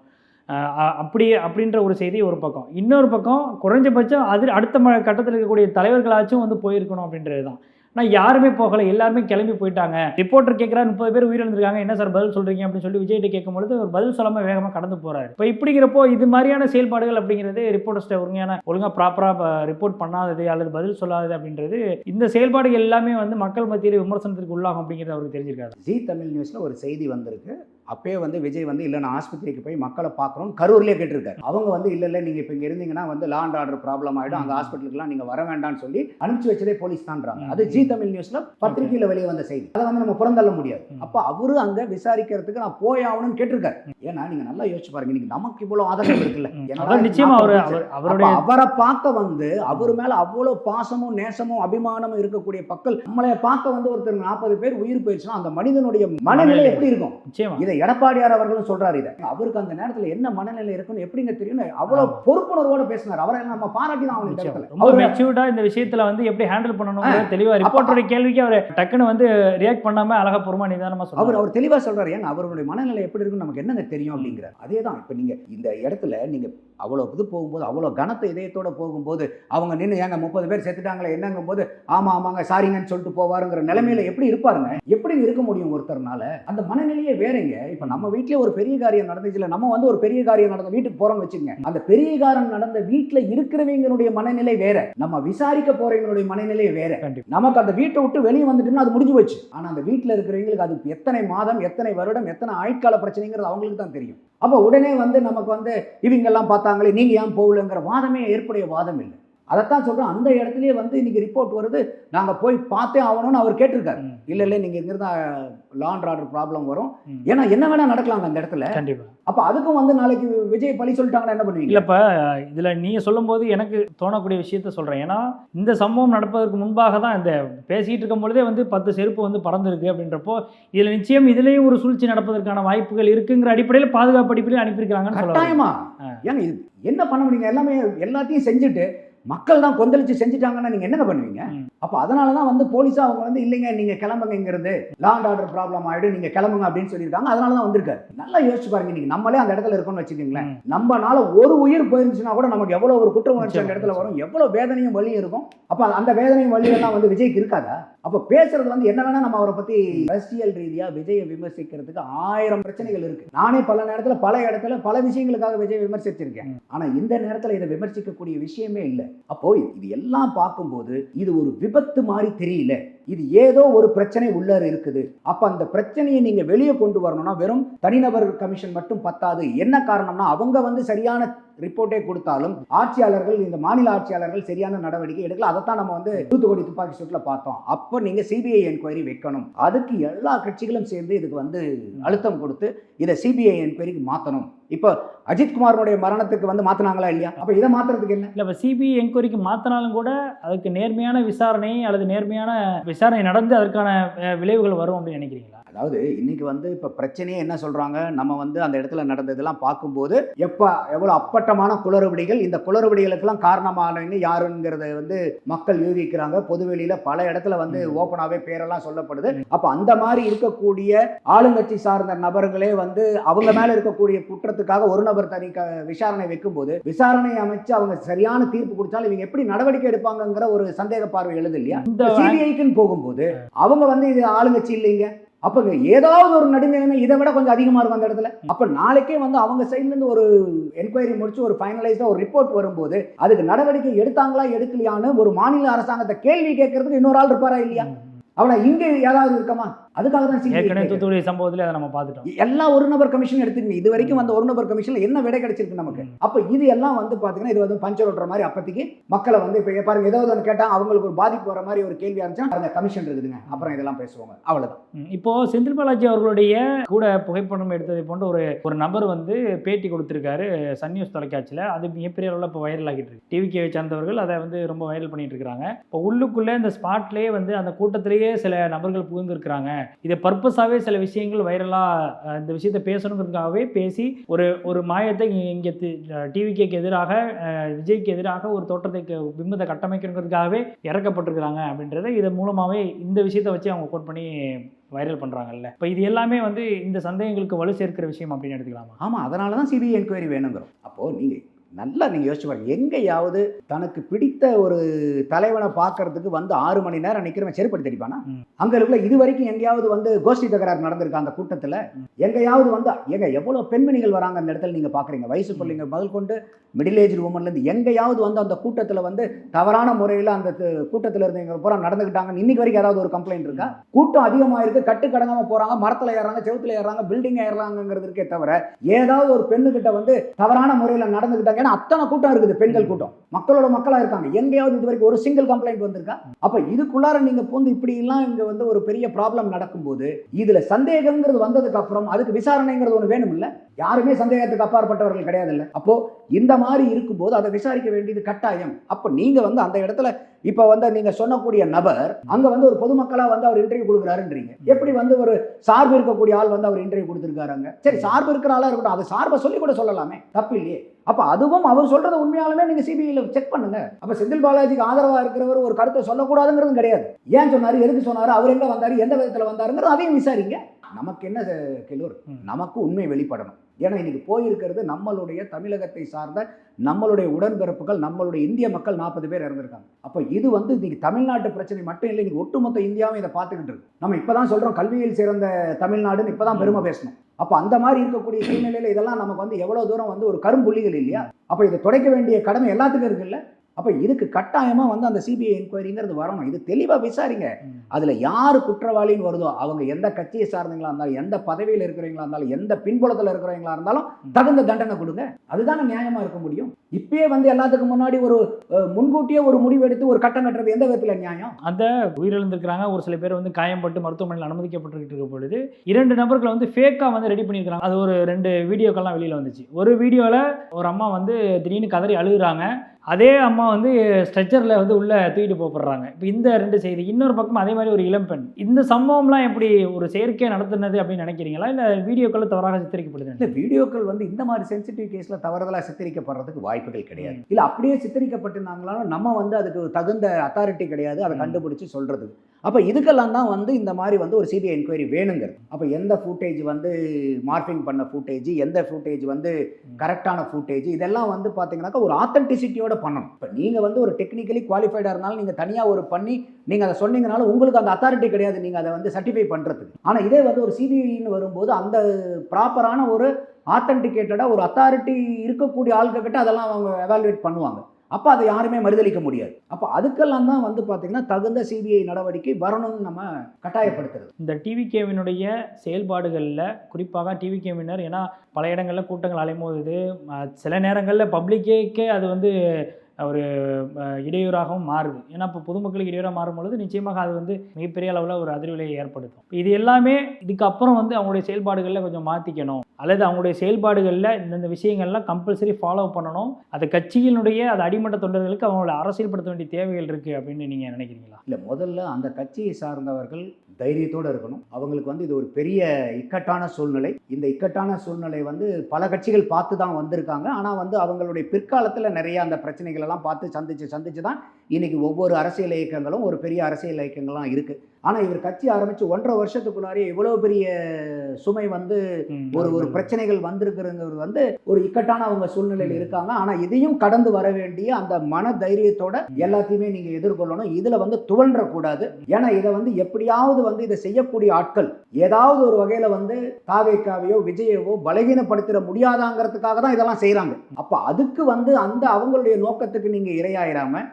அப்படி அப்படின்ற ஒரு செய்தி ஒரு பக்கம். இன்னொரு பக்கம் குறைஞ்சபட்சம் அது அடுத்த ம கட்டத்தில் இருக்கக்கூடிய தலைவர்களாச்சும் வந்து போயிருக்கணும் அப்படின்றது தான் ஆனால் யாருமே போகலை. எல்லாருமே கிளம்பி போயிட்டாங்க. ரிப்போர்ட்டர் கேட்குறா முப்பது பேர் உயிரிழந்திருக்காங்க. என்ன சார் பதில் சொல்கிறீங்க அப்படின்னு சொல்லி விஜய்கிட்ட கேட்கும்பொழுது ஒரு பதில் சொல்லாமல் வேகமாக கடந்து போகிறாரு இப்போ இப்படிங்கிறப்போ இது மாதிரியான செயல்பாடுகள் அப்படிங்கிறது ரிப்போர்ட்டர்ஸ்ட உண்மையான ஒழுங்காக ப்ராப்பராக ரிப்போர்ட் பண்ணாதது அல்லது பதில் சொல்லாதது அப்படின்றது இந்த செயல்பாடுகள் எல்லாமே வந்து மக்கள் மத்தியில் விமர்சனத்திற்கு உள்ளாகும் அப்படிங்கிறது அவருக்கு தெரிஞ்சிருக்காரு ஜி தமிழ் நியூஸில் ஒரு செய்தி வந்திருக்கு. அப்பயே வந்து விஜய் வந்து இல்லை நான் ஆஸ்பத்திரிக்கு போய் மக்களை பார்க்குறோம் கரூர்லேயே கேட்டிருக்காரு. அவங்க வந்து இல்லை இல்லை நீங்கள் இப்போ இங்கே இருந்தீங்கன்னா வந்து லா அண்ட் ஆர்டர் ப்ராப்ளம் ஆகிடும் அங்கே ஹாஸ்பிட்டலுக்குலாம் நீங்கள் வர வேண்டாம்னு சொல்லி அனுப்பிச்சு வச்சதே போலீஸ் தான்றாங்க. அது ஜி தமிழ் நியூஸ்ல பத்திரிகையில் வெளியே வந்த செய்தி. அதை வந்து நம்ம புறந்தள்ள முடியாது. அப்போ அவரு அங்கே விசாரிக்கிறதுக்கு நான் போய் ஆகணும்னு கேட்டிருக்காரு. ஏன்னா நீங்கள் நல்லா யோசிச்சு பாருங்க. இன்னைக்கு நமக்கு இவ்வளோ ஆதரவு இருக்குல்ல. இது நிச்சயமா அவர் அவருடைய அவரை பார்க்க வந்து அவர் மேல அவ்வளவு பாசமும் நேசமும் அபிமானமும் இருக்கக்கூடிய மக்கள் நம்மளை பார்க்க வந்து ஒருத்தர் நாற்பது பேர் உயிர் போயிடுச்சுன்னா அந்த மனிதனுடைய மனநிலை எப்படி இருக்கும்? நிச்சயமா. இதை எடப்பாடியார் அவர்களும் சொல்றாரு இதை. அவருக்கு அந்த நேரத்துல என்ன மனநிலை இருக்குன்னு எப்படிங்க தெரியும் அவ்வளவு. பொறுப்புணர்வோட பேசினார். அவரை நம்ம பாராட்டி தான் ரொம்ப அவரு மெச்சூர்டா இந்த விஷயத்துல வந்து எப்படி ஹேண்டில் பண்ணணும் தெளிவா ரிப்போர்ட்டருடைய கேள்விக்கு அவர் டக்குன்னு வந்து ரியாக்ட் பண்ணாம அழகா பொறுமா நிதானமா அவர் சொல்றாரு அவர் தெளிவா சொல்றாரு. ஏங்க அவருடைய மனநிலை எப்படி இருக்குன்னு நமக்கு என்னங்க தெரியும் அப்படிங்கிறார். அதே தான் இப்போ நீங்க இந்த இடத்துல நீங்க அவ்வளோ இது போகும்போது அவ்வளோ கனத்த இதயத்தோட போகும்போது அவங்க நின்று ஏங்க முப்பது பேர் செத்துட்டாங்களே என்னங்கும் போது ஆமா ஆமாங்க சாரிங்கன்னு சொல்லிட்டு போவாருங்கிற நிலைமையில எப்படி இருப்பாருங்க? எப்படி இருக்க முடியும் ஒருத்தர்னால? அந்த மனநிலையே வேறங்க. இப்போ நம்ம வீட்லயே ஒரு பெரிய காரியம் நடந்துச்சுல நம்ம வந்து ஒரு பெரிய காரியம் நடந்த வீட்டுக்கு போறோம்னு வச்சுங்க அந்த பெரிய காரியம் நடந்த வீட்டுல இருக்கிறவங்களுடைய மனநிலை வேற. நம்ம விசாரிக்க போறவங்களுடைய மனநிலை வேற. நமக்கு அந்த வீட்டை விட்டு வெளியே வந்துட்டோம்னா அது முடிஞ்சு போச்சு. ஆனா அந்த வீட்டில் இருக்கிறவங்களுக்கு அது எத்தனை மாதம் எத்தனை வருடம் எத்தனை ஆயுட்கால பிரச்சனைங்கிறது அவங்களுக்கு தான் தெரியும். அப்போ உடனே வந்து நமக்கு வந்து இவங்கெல்லாம் பார்த்தாங்களே நீங்க ஏன் போகலங்கிற வாதமே ஏற்புடைய வாதம் இல்லை. அதைத்தான் சொல்றேன். அந்த இடத்துலயே வந்து இன்னைக்கு ரிப்போர்ட் வருது. நாங்க போய் பார்த்தே ஆகணும்னு அவர் கேட்டிருக்காரு. இல்ல இல்ல நீங்க இங்கிருந்தா லாண்ட் ஆர்டர் ப்ராப்ளம் வரும். ஏன்னா என்ன வேணா நடக்கலாம் அந்த இடத்துல. கண்டிப்பா. அப்ப அதுக்கும் வந்து நாளைக்கு விஜய் பழி சொல்லிட்டாங்கன்னா என்ன பண்ணுவீங்க? இல்லப்ப இதுல நீங்க சொல்லும்போது எனக்கு தோணக்கூடிய விஷயத்த சொல்றேன். ஏன்னா இந்த சம்பவம் நடப்பதற்கு முன்பாக தான் இந்த பேசிட்டு இருக்கும் பொழுதே வந்து பத்து செருப்பு வந்து பறந்துருக்கு அப்படின்றப்போ இதுல நிச்சயம் இதுலயும் ஒரு சூழ்ச்சி நடப்பதற்கான வாய்ப்புகள் இருக்குங்கிற அடிப்படையில் பாதுகாப்பு அடிப்படையில் வரீங்க. கட்டாயமா. இது என்ன பண்ண முடியுங்க? எல்லாமே எல்லாத்தையும் செஞ்சுட்டு மக்கள் தான் கொந்தளிச்சு செஞ்சுட்டாங்கன்னா நீங்க என்னங்க பண்ணுவீங்க. அப்ப அதனால தான் வந்து போலீஸா அவங்க வந்து இல்லைங்க நீங்க கிளம்புங்கிறது லாண்ட் ஆர்டர் ப்ராப்ளம் ஆயிடும் நீங்க கிளம்புங்க அப்படின்னு சொல்லியிருக்காங்க. அதனால தான் வந்திருக்காரு. நல்லா யோசிச்சு பாருங்க நீங்க நம்மளே அந்த இடத்துல இருக்கோம்னு வச்சுக்கோங்களேன். நம்மனால ஒரு உயிர் போயிருந்துச்சுன்னா கூட நமக்கு எவ்வளவு ஒரு குற்ற உணர்ச்சி அந்த இடத்துல வரும் எவ்வளவு வேதனையும் வலியும் இருக்கும். அப்ப அந்த வேதனையும் வலியும் எல்லாம் வந்து விஜய்க்கு இருக்காதா? அப்ப பேசுறது வந்து என்ன வேணா நம்ம அவரை பத்தி அரசியல் ரீதியா விஜயை விமர்சிக்கிறதுக்கு ஆயிரம் பிரச்சனைகள் இருக்கு. நானே பல நேரத்துல பல இடத்துல பல விஷயங்களுக்காக விஜய் விமர்சிச்சிருக்கேன். ஆனா இந்த நேரத்துல இதை விமர்சிக்கக்கூடிய விஷயமே இல்லை. அப்போ இது எல்லாம் பார்க்கும்போது இது ஒரு விபத்து மாதிரி தெரியல. இது ஏதோ ஒரு பிரச்சனை உள்ள இருக்குது. அப்ப அந்த பிரச்சனையை நீங்க வெளியே கொண்டு வரணும்னா வெறும் தனிநபர் கமிஷன் மட்டும் பத்தாது. என்ன காரணம்னா அவங்க வந்து சரியான ரிப்போர்ட்டே கொடுத்தாலும் ஆட்சியாளர்கள் இந்த மாநில ஆட்சியாளர்கள் சரியான நடவடிக்கை எடுக்கல. அதைத்தான் நம்ம வந்து தூத்துக்குடி துப்பாக்கி சூட்டில் பார்த்தோம். அப்போ நீங்கள் சிபிஐ என்கொயரி வைக்கணும். அதுக்கு எல்லா கட்சிகளும் சேர்ந்து இதுக்கு வந்து அழுத்தம் கொடுத்து இதை சிபிஐ என்கொயரிக்கு மாற்றணும் இப்போ அஜித்குமாரனுடைய மரணத்துக்கு வந்து மாத்தினாங்களா இல்லையா? அப்போ இதை மாத்துறதுக்கு என்ன? இல்லை இப்போ சிபிஐ என்கொயரிக்கு மாற்றினாலும் கூட அதுக்கு நேர்மையான விசாரணை அல்லது நேர்மையான விசாரணை நடந்து அதற்கான விளைவுகள் வரும் அப்படின்னு நினைக்கிறீங்களா? அதாவது இன்னைக்கு வந்து இப்போ பிரச்சனையே என்ன சொல்றாங்க? நம்ம வந்து அந்த இடத்துல நடந்ததெல்லாம் பார்க்கும்போது எப்போ எவ்வளோ அப்பட்டமான குளறுபடிகள் இந்த குளறுபடிகளுக்கெல்லாம் காரணமானவங்க யாருங்கிறத வந்து மக்கள் யூகிக்கிறாங்க. பொதுவெளியில பல இடத்துல வந்து ஓப்பனாகவே பேரெல்லாம் சொல்லப்படுது. அப்போ அந்த மாதிரி இருக்கக்கூடிய ஆளுங்கட்சி சார்ந்த நபர்களே வந்து அவங்க மேல இருக்கக்கூடிய குற்றத்துக்காக ஒரு நபர் தனி விசாரணை வைக்கும்போது விசாரணை அமைச்சு அவங்க சரியான தீர்ப்பு கொடுத்தாலும் இவங்க எப்படி நடவடிக்கை எடுப்பாங்கங்கிற ஒரு சந்தேக பார்வை எழுது இல்லையா? இந்த சிபிஐக்குன்னு போகும்போது அவங்க வந்து இது ஆளுங்கட்சி இல்லைங்க. அப்ப ஏதாவது ஒரு நடுநிலைமை இதை விட கொஞ்சம் அதிகமா இருக்கும் அந்த இடத்துல. அப்ப நாளைக்கே வந்து அவங்க சைட்ல இருந்து ஒரு என்கொயரி முடிச்சு ஒரு ஃபைனலைஸ்டா ஒரு ரிப்போர்ட் வரும்போது அதுக்கு நடவடிக்கை எடுத்தாங்களா எடுக்கலையான்னு ஒரு மாநில அரசாங்கத்தை கேள்வி கேட்கறதுக்கு இன்னொரு ஆள் இருப்பாரா இல்லையா? அவனா இங்க ஏதாவது இருக்கமா? அதுக்காக தான் ஏற்கனவே. தூத்துக்குடி சம்பவத்தில் அதை நம்ம பார்த்துட்டோம். எல்லா ஒரு நபர் கமிஷன் எடுத்துக்கங்க இது வரைக்கும் வந்த ஒரு நபர் கமிஷன்ல என்ன விடை கிடைச்சிருக்கு நமக்கு? அப்ப இது எல்லாம் வந்து பாத்தீங்கன்னா இது வந்து பஞ்சர் ஓட்டுற மாதிரி அப்போதைக்கு மக்களை வந்து இப்ப பாருங்க ஏதாவது ஒன்று கேட்டா அவங்களுக்கு ஒரு பாதிப்பு வர மாதிரி ஒரு கேள்வி இருந்துச்சுன்னா அந்த கமிஷன் இருக்குதுங்க. அப்புறம் இதெல்லாம் பேசுவாங்க. அவ்வளவுதான். ம், இப்போ செந்தில் பாலாஜி அவர்களுடைய கூட புகைப்படம் எடுத்ததை போன்ற ஒரு ஒரு நபர் வந்து பேட்டி கொடுத்திருக்காரு சன் நியூஸ் தொலைக்காட்சியில். அது மிகப்பெரிய அளவில் இப்போ வைரல் ஆகிட்டு இருக்கு. டிவிகேவை சார்ந்தவர்கள் அதை வந்து ரொம்ப வைரல் பண்ணிட்டு இருக்காங்க இப்போ உள்ளுக்குள்ளே இந்த ஸ்பாட்லேயே வந்து அந்த கூட்டத்திலேயே சில நபர்கள் புகுந்திருக்கிறாங்க. இதை பர்பஸாகவே சில விஷயங்கள் வைரலாக இந்த விஷயத்தை பேசணுங்கிறதுக்காகவே பேசி ஒரு ஒரு மாயத்தை இங்கே டிவிகேக்கு எதிராக விஜய்க்கு எதிராக ஒரு தோற்றத்தை பிம்பத்தை கட்டமைக்கணுங்கிறதுக்காகவே இறக்கப்பட்டிருக்கிறாங்க அப்படின்றத இதன் மூலமாகவே இந்த விஷயத்தை வச்சு அவங்க கோட் பண்ணி வைரல் பண்ணுறாங்கல்ல இப்போ இது எல்லாமே வந்து இந்த சந்தேகங்களுக்கு வலு சேர்க்கிற விஷயம் அப்படின்னு எடுத்துக்கலாமா? ஆமாம் அதனால தான் சிபிஐ என்கொயரி வேணுங்கிறோம். அப்போது நீங்கள் நல்லா நீங்க யோசிச்சு பாருங்க. எங்கேயாவது தனக்கு பிடித்த ஒரு தலைவனை பார்க்கறதுக்கு வந்து ஆறு மணி நேரம் நிக்கிறவன் செருப்படி தடிப்பானா? ம். அங்க இருக்கிற இது வரைக்கும் எங்கேயாவது வந்து கோஷ்டி தகராறு நடந்திருக்கு அந்த கூட்டத்துல? எங்கேயாவது வந்து ஏங்க எவ்வளவு பெண்மணிகள் வராங்க அந்த இடத்துல நீங்க பாக்குறீங்க? வயசு பிள்ளைங்க முதல் கொண்டு மிடில் ஏஜ் உமன்ல இருந்து எங்கேயாவது வந்து அந்த கூட்டத்துல வந்து தவறான முறையில் அந்த கூட்டத்துல இருந்தவங்க பூரா நடந்துக்கிட்டாங்க இன்னைக்கு வரைக்கும் ஏதாவது ஒரு கம்ப்ளைண்ட் இருக்கா? கூட்டம் அதிகமா இருக்கு கட்டுக்கடங்காம போறாங்க மரத்துல ஏறாங்க செவுத்துல ஏறாங்க பில்டிங் ஏறாங்கிறது இருக்கே தவிர ஏதாவது ஒரு பெண்ணுகிட்ட வந்து தவறான முறையில் நடந்துக்கிட்டாங்க ஏன்னா அத்தனை கூட்டம் இருக்குது பெண்கள் கூட்டம். மக்களோட மக்களா இருக்காங்க. எங்கேயாவது இது வரைக்கும் ஒரு சிங்கிள் கம்ப்ளைண்ட் வந்திருக்கா? அப்ப இதுக்குள்ளார நீங்க பூந்து இப்படி எல்லாம் இங்க வந்து ஒரு பெரிய ப்ராப்ளம் நடக்கும்போது இதுல சந்தேகங்கிறது வந்ததுக்கு அப்புறம் அதுக்கு விசாரணைங்கிறது ஒண்ணு வேணும் இல்ல யாருமே சந்தேகத்துக்கு அப்பாற்பட்டவர்கள் கிடையாது இல்ல அப்போ இந்த மாதிரி இருக்கும்போது அதை விசாரிக்க வேண்டியது கட்டாயம். அப்ப நீங்க வந்து அந்த இடத்துல இப்ப வந்து நீங்க சொன்னக்கூடிய நபர் அங்க வந்து ஒரு பொதுமக்களா வந்து அவர் இன்டர்வியூ கொடுக்குறாருன்றீங்க. எப்படி வந்து ஒரு சார்பு இருக்கக்கூடிய ஆள் வந்து அவர் இன்டர்வியூ கொடுத்துருக்காருங்க சரி சார்பு இருக்கிற ஆளா இருக்கட்டும். அது சார்பை சொல்லி கூட சொல்லலாமே. தப்பு இல்லையே. அப்ப அதுவும் அவர் சொல்றது உண்மையாலுமே நீங்க சிபிஐல செக் பண்ணுங்க. அப்ப செந்தில் பாலாஜிக்கு ஆதரவா இருக்கிறவர் ஒரு கருத்தை சொல்லக்கூடாதுங்கிறது கிடையாது. ஏன் சொன்னாரு? எதுக்கு சொன்னாரு? அவர் எங்க வந்தாரு? எந்த விதத்துல வந்தாருங்கிறது அதையும் விசாரிங்க. நமக்கு என்ன கிலோர். நமக்கு உண்மை வெளிப்படணும். ஏன்னா இன்னைக்கு போயிருக்கிறது நம்மளுடைய தமிழகத்தை சார்ந்த நம்மளுடைய உடன்பிறப்புகள் நம்மளுடைய இந்திய மக்கள் நாற்பது பேர் இறந்திருக்காங்க. அப்போ இது வந்து இன்னைக்கு தமிழ்நாட்டு பிரச்சனை மட்டும் இல்லை இன்னைக்கு ஒட்டுமொத்த இந்தியாவும் இதை பார்த்துக்கிட்டு இருக்கு. நம்ம இப்பதான் சொல்றோம் கல்வியில் சிறந்த தமிழ்நாடுன்னு இப்பதான் பெருமை பேசணும். அப்போ அந்த மாதிரி இருக்கக்கூடிய சூழ்நிலையில இதெல்லாம் நமக்கு வந்து எவ்வளவு தூரம் வந்து ஒரு கரும்புள்ளிகள் இல்லையா? அப்போ இதை துடைக்க வேண்டிய கடமை எல்லாத்துக்கும் இருக்குல்ல? அப்போ இதுக்கு கட்டாயமாக வந்து அந்த சிபிஐ என்கொயரிங்கிறது வரணும். இது தெளிவாக விசாரிங்க. அதில் யார் குற்றவாளின்னு வருதோ அவங்க எந்த கட்சியை சார்ந்தவங்களா இருந்தாலும் எந்த பதவியில் இருக்கிறவங்களா இருந்தாலும் எந்த பின்புலத்தில் இருக்கிறவங்களா இருந்தாலும் தகுந்த தண்டனை கொடுங்க. அதுதானே நியாயமாக இருக்க முடியும். இப்பயே வந்து எல்லாத்துக்கும் முன்னாடி ஒரு முன்கூட்டியே ஒரு முடிவு எடுத்து ஒரு கட்டம் கட்டுறது எந்த விதத்துல நியாயம்? அந்த உயிரிழந்திருக்கிறாங்க. ஒரு சில பேர் வந்து காயம்பட்டு மருத்துவமனையில் அனுமதிக்கப்பட்டிருக்கிட்டு இருக்க பொழுது இரண்டு நபர்களை வந்து ஃபேக்காக வந்து ரெடி பண்ணியிருக்காங்க அது ஒரு ரெண்டு வீடியோக்கெல்லாம் வெளியில் வந்துச்சு. ஒரு வீடியோவில் ஒரு அம்மா வந்து திடீர்னு கதறி அழுகுறாங்க. அதே அம்மா வந்து ஸ்ட்ரெச்சரில் வந்து உள்ளே தூக்கிட்டு போப்படுறாங்க. இப்போ இந்த ரெண்டு செய்தி இன்னொரு பக்கம் அதே மாதிரி ஒரு இளம்பெண் இந்த சம்பவம்லாம் எப்படி ஒரு செயற்கை நடத்துனது அப்படின்னு நினைக்கிறீங்களா? இல்லை வீடியோக்கள் தவறாக சித்தரிக்கப்படுது? இந்த வீடியோக்கள் வந்து இந்த மாதிரி சென்சிட்டிவ் கேஸ்ல தவறுதலா சித்தரிக்கப்படுறதுக்கு வாய்ப்புகள் கிடையாது. இல்ல அப்படியே சித்தரிக்கப்பட்டிருந்தாங்களாலும் நம்ம வந்து அதுக்கு தகுந்த அத்தாரிட்டி கிடையாது அதை. கண்டுபிடிச்சு சொல்றதுக்கு. அப்ப இதுக்கெல்லாம் தான் வந்து இந்த மாதிரி வந்து ஒரு சிபிஐ என்கொயரி வேணுங்கிறது. அப்ப எந்த ஃபுட்டேஜ் வந்து மார்பிங் பண்ண ஃபுட்டேஜ் எந்த ஃபுட்டேஜ் வந்து கரெக்டான ஃபுட்டேஜ் இதெல்லாம் வந்து பாத்தீங்கன்னாக்கா ஒரு ஆத்தென்டிசிட்டியோட பண்ணணும். இப்போ நீங்க வந்து ஒரு டெக்னிக்கலி குவாலிஃபைடா இருந்தாலும் நீங்க தனியா ஒரு பண்ணி நீங்க அதை சொன்னீங்கனாலும் உங்களுக்கு அந்த அத்தாரிட்டி கிடையாது நீங்க அதை வந்து சர்டிஃபை பண்றதுக்கு. ஆனா இதே வந்து ஒரு சிபிஐன்னு வரும்போது அந்த ப்ராப்பரான ஒரு ஆத்தன்டிகேட்டடாக ஒரு அத்தாரிட்டி இருக்கக்கூடிய ஆள்கிட்ட அதெல்லாம் அவங்க எவாலுவேட் பண்ணுவாங்க. அப்போ அதை யாருமே மறுதளிக்க முடியாது. அப்போ அதுக்கெல்லாம் தான் வந்து பார்த்திங்கன்னா தகுந்த சிபிஐ நடவடிக்கை வரணும்னு நம்ம கட்டாயப்படுத்துறது. இந்த டிவிகேவினுடைய செயல்பாடுகளில் குறிப்பாக டிவிகேவினர் ஏன்னா பல இடங்களில் கூட்டங்கள் அலைமோதுது. சில நேரங்களில் பப்ளிக்கேக்கே அது வந்து ஒரு இடையூறாகவும் மாறுது. ஏன்னா இப்போ பொதுமக்களுக்கு இடையூறாக மாறும் பொழுது நிச்சயமாக அது வந்து மிகப்பெரிய அளவில் ஒரு அதிர்வலையை ஏற்படுத்தும். இது எல்லாமே இதுக்கப்புறம் வந்து அவங்களுடைய செயல்பாடுகளில் கொஞ்சம் மாற்றிக்கணும் அல்லது அவங்களுடைய செயல்பாடுகளில் இந்தந்த விஷயங்கள்லாம் கம்பல்சரி ஃபாலோ பண்ணணும். அது கட்சியினுடைய அது அடிமட்ட தொண்டர்களுக்கு அவங்களோட அரசியல்படுத்த வேண்டிய தேவைகள் இருக்குது அப்படின்னு நீங்கள் நினைக்கிறீங்களா? இல்லை முதல்ல அந்த கட்சியை சார்ந்தவர்கள் தைரியத்தோடு இருக்கணும். அவங்களுக்கு வந்து இது ஒரு பெரிய இக்கட்டான சூழ்நிலை. இந்த இக்கட்டான சூழ்நிலை வந்து பல கட்சிகள் பார்த்து தான் வந்திருக்காங்க. ஆனால் வந்து அவங்களுடைய பிற்காலத்தில் நிறைய அந்த பிரச்சனைகளெல்லாம் பார்த்து சந்திச்சு சந்திச்சு தான் இன்னைக்கு ஒவ்வொரு அரசியல் இயக்கங்களும் ஒரு பெரிய அரசியல் இயக்கங்கள்லாம் இருக்குது ஆனால் இவர் கட்சி ஆரம்பித்து ஒன்றரை வருஷத்துக்குள்ளாரே இவ்வளோ பெரிய சுமை வந்து ஒரு ஒரு பிரச்சனைகள் வந்திருக்குங்கிறது வந்து ஒரு இக்கட்டான அவங்க சூழ்நிலையில் இருக்காங்க. ஆனா இதையும் கடந்து வர வேண்டிய அந்த மன தைரியத்தோட எல்லாத்தையுமே நீங்க எதிர்கொள்ளணும். இதுல வந்து துவன்ற கூடாது ஏன்னா இதை வந்து எப்படியாவது வந்து இதை செய்யக்கூடிய ஆட்கள் ஏதாவது ஒரு வகையில வந்து தாவேக்காவையோ விஜயவோ பலகீனப்படுத்திட முடியாதாங்கிறதுக்காக தான் இதெல்லாம் செய்றாங்க. அப்ப அதுக்கு வந்து அந்த அவங்களுடைய நோக்கத்துக்கு நீங்க இரையாயிராம